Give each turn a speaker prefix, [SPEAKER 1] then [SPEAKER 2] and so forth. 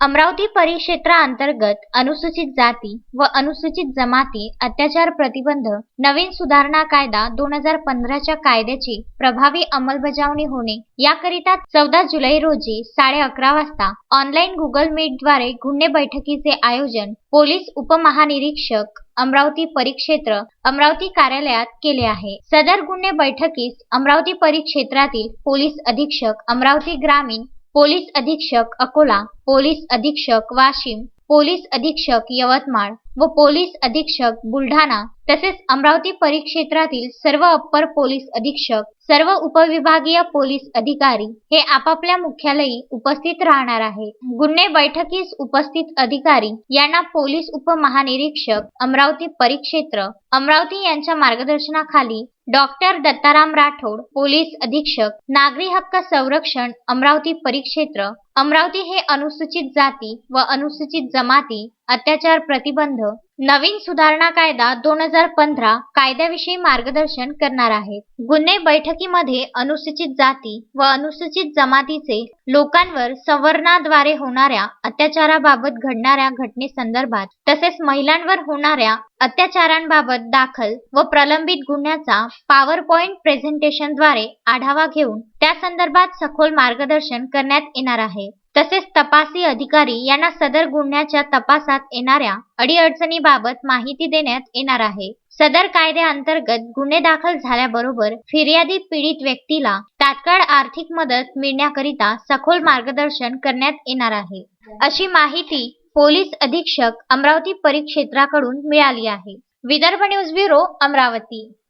[SPEAKER 1] अमरावती परिक्षेत्रांतर्गत अनुसूचित जाती व अनुसूचित जमाती अत्याचार प्रतिबंध नवीन सुधारणा कायदा दोन हजार पंधराच्या कायद्याची प्रभावी अंमलबजावणी होणे याकरिता चौदा जुलै रोजी साडे अकरा वाजता ऑनलाईन गुगल मीटद्वारे गुन्हे बैठकीचे आयोजन पोलीस उपमहानिरीक्षक अमरावती परिक्षेत्र अमरावती कार्यालयात केले आहे. सदर गुन्हे बैठकीस अमरावती परिक्षेत्रातील पोलीस अधीक्षक अमरावती ग्रामीण पोलीस अधीक्षक अकोला पोलीस अधीक्षक वाशिम पोलीस अधीक्षक यवतमाळ व पोलीस अधीक्षक बुलढाणा तसेच अमरावती परिक्षेत्रातील सर्व अप्पर पोलीस अधीक्षक सर्व उपविभागीय पोलीस अधिकारी हे आपापल्या मुख्यालयी उपस्थित राहणार आहे गुन्हे बैठकीस उपस्थित अधिकारी यांना पोलीस उपमहानिरीक्षक अमरावती परिक्षेत्र अमरावती यांच्या मार्गदर्शनाखाली डॉक्टर दत्ताराम राठोड पोलीस अधीक्षक नागरी हक्क संरक्षण अमरावती परिक्षेत्र. अमरावती हे अनुसूचित जाती व अनुसूचित जमाती अत्याचार प्रतिबंध नवीन सुधारणा कायदा दोन हजार पंधरा कायद्याविषयी मार्गदर्शन करणार आहेत गुन्हे बैठकीमध्ये अनुसूचित जाती व अनुसूचित जमातीचे लोकांवर संवर्णाद्वारे होणाऱ्या अत्याचाराबाबत घडणाऱ्या घटनेसंदर्भात तसेच महिलांवर होणाऱ्या अत्याचारांबाबत दाखल व प्रलंबित गुन्ह्याचा पॉवर पॉइंट प्रेझेंटेशनद्वारे आढावा घेऊन त्या संदर्भात सखोल मार्गदर्शन करण्यात येणार आहे. तसेच तपासी अधिकारी यांना सदर गुन्ह्याच्या तपासात येणाऱ्या अडीअडचणीबाबत माहिती देण्यात येणार आहे. सदर कायद्याअंतर्गत गुन्हे दाखल झाल्याबरोबर फिर्यादी पीडित व्यक्तीला तात्काळ आर्थिक मदत मिळण्याकरिता सखोल मार्गदर्शन करण्यात येणार आहे. अशी माहिती पोलीस अधीक्षक अमरावती परिक्षेत्राकडून मिळाली आहे. Vidarbha news bureau Amravati.